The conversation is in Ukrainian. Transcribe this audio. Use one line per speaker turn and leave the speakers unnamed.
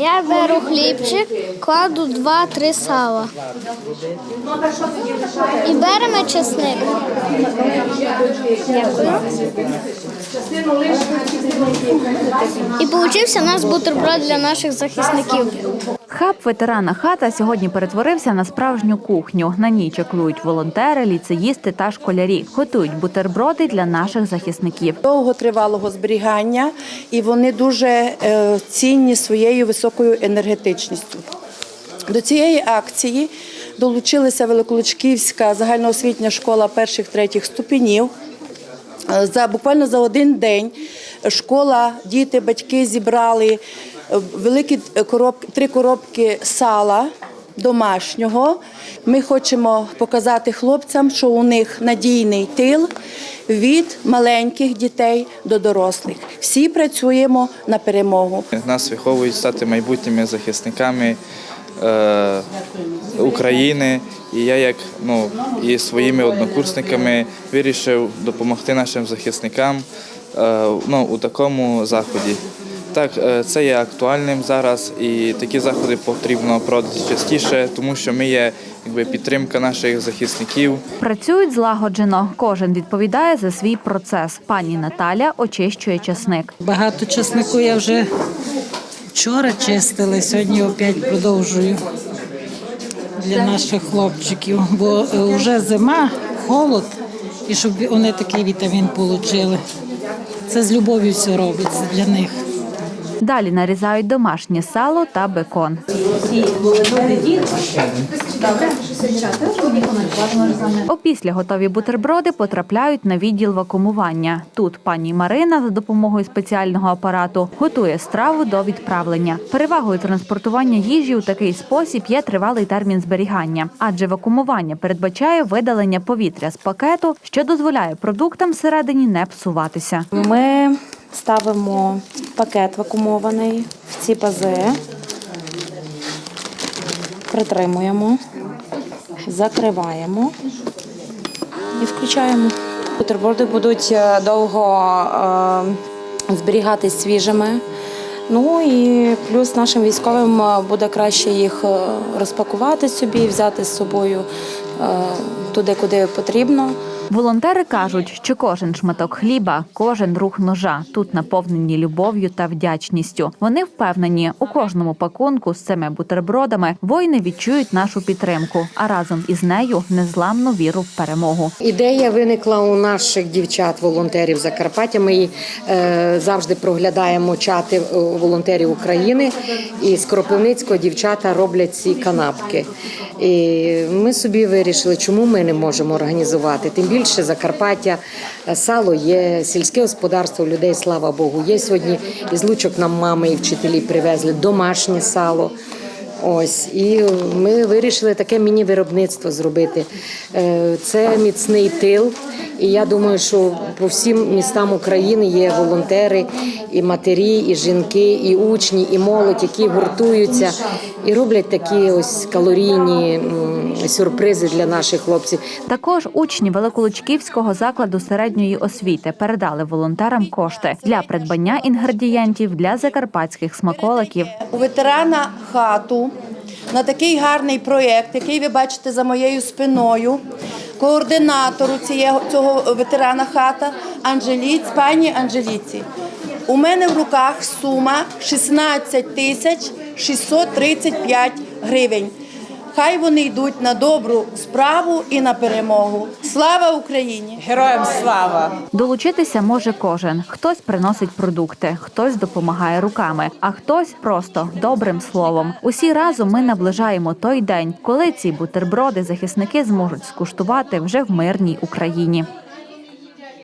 Я беру хлібчик, кладу два-три сала. І беремо чесник. Дякую. І получився у нас бутерброд для наших захисників.
Хаб ветерана хата сьогодні перетворився на справжню кухню. На ній чаклують волонтери, ліцеїсти та школярі. Готують бутерброди для наших захисників.
довготривалого зберігання, і вони дуже е, цінні своєю високою енергетичністю. До цієї акції долучилася Великолучківська загальноосвітня школа перших третіх ступенів. Е, За буквально за один день школа, діти, батьки зібрали е, великі коробки, три коробки сала домашнього. Ми хочемо показати хлопцям, що у них надійний тил від маленьких дітей до дорослих. Всі працюємо на перемогу.
Нас виховують стати майбутніми захисниками е, України. І я, як ну, і своїми однокурсниками, вирішив допомогти нашим захисникам е, ну, у такому заході. Так, е, це є актуальним зараз, і такі заходи потрібно проводити частіше, тому що ми є якби, підтримка наших захисників.
Працюють злагоджено. Кожен відповідає за свій процес. Пані Наталя очищує часник.
Багато часнику я вже вчора чистила, сьогодні опять продовжую для наших хлопчиків, бо е, вже зима, холод, і щоб вони такий вітамін отримали. Це з любов'ю все робиться для них.
Далі нарізають домашнє сало та бекон. Опісля готові бутерброди потрапляють на відділ вакуумування. Тут пані Марина за допомогою спеціального апарату готує страву до відправлення. Перевагою транспортування їжі у такий спосіб є тривалий термін зберігання, адже вакуумування передбачає видалення повітря з пакету, що дозволяє продуктам всередині не псуватися.
Ми ставимо пакет вакуумований в ці пази, притримуємо, закриваємо і включаємо. Бутерброди будуть е, довго е, зберігатись свіжими. Ну і плюс нашим військовим е, буде краще їх розпакувати собі, взяти з собою туди, куди потрібно.
Волонтери кажуть, що кожен шматок хліба, кожен рух ножа тут наповнені любов'ю та вдячністю. Вони впевнені, у кожному пакунку з цими бутербродами воїни відчують нашу підтримку, а разом із нею незламну віру в перемогу.
Ідея виникла у наших дівчат-волонтерів Закарпаття. Ми е, завжди проглядаємо чати е, волонтерів України, і з Кропивницького дівчата роблять ці канапки. І ми собі вирішили, чому ми не можемо організувати. Тим більше Закарпаття, е, сало є, сільське господарство людей, слава Богу. Є сьогодні із лучок нам мами і вчителі привезли домашнє сало. Ось і ми вирішили таке міні-виробництво зробити. Е, Це міцний тил. І я думаю, що по всім містам України є волонтери, і матері, і жінки, і учні, і молодь, які гуртуються і роблять такі ось калорійні сюрпризи для наших хлопців.
Також учні Великолучківського закладу середньої освіти передали волонтерам кошти для придбання інгредієнтів для закарпатських смаколиків.
У ветерана хату на такий гарний проєкт, який ви бачите за моєю спиною, координатору цього, цього ветерана хата Анжеліць, пані Анжеліці. У мене в руках сума 16 тисяч 635 гривень. Хай вони йдуть на добру справу і на перемогу. Слава Україні!
Героям слава!
Долучитися може кожен. Хтось приносить продукти, хтось допомагає руками, а хтось просто добрим словом. Усі разом ми наближаємо той день, коли ці бутерброди захисники зможуть скуштувати вже в мирній Україні.